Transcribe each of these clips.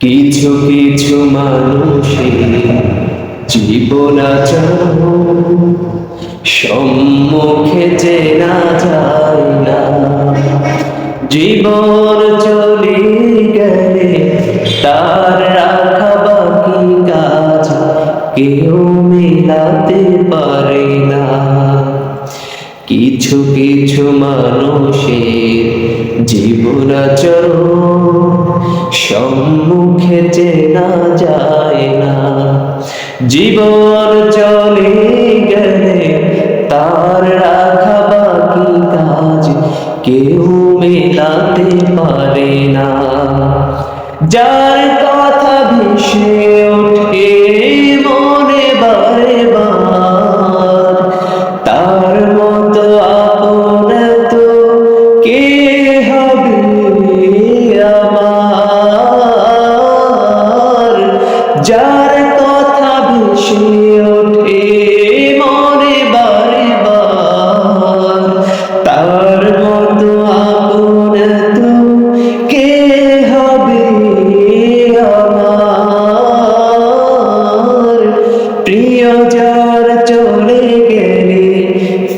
কিছু কিছু মানুষের জীবন সম্মুখে যে না যায় না। জীবন চলে গেলে তার রাখা বাকি কাজ কেউ মেলাতে পারে না। কিছু কিছু মানুষের জীবনাচরণ সম্মুখে চেনা যায় না। জীবন চলে গেলে তার রাখা বাকি কাজ কেউ মেলাতে পারে না। যার কথা ভেসে যার কথা ভেসে ওঠে মনে বারে বার তার মতো আপন তো কে হবে আমার? প্রিয় যার চলে গেলে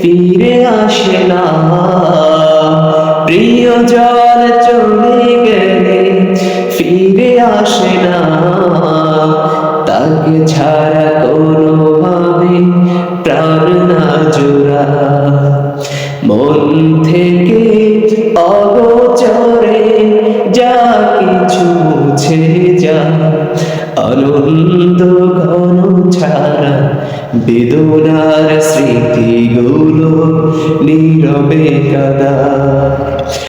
ফিরে আসে না। প্রিয় যার চলে গেলে ফিরে আসে না। তাকে ছাড়া কোনোভাবে প্রাণ না জোড়া। মন থেকে অগোচরে যা কিছু মুছে যা, আনন্দ ঘন ছাড়া বেদনার স্মৃতিগুলো নীরবে কাদা।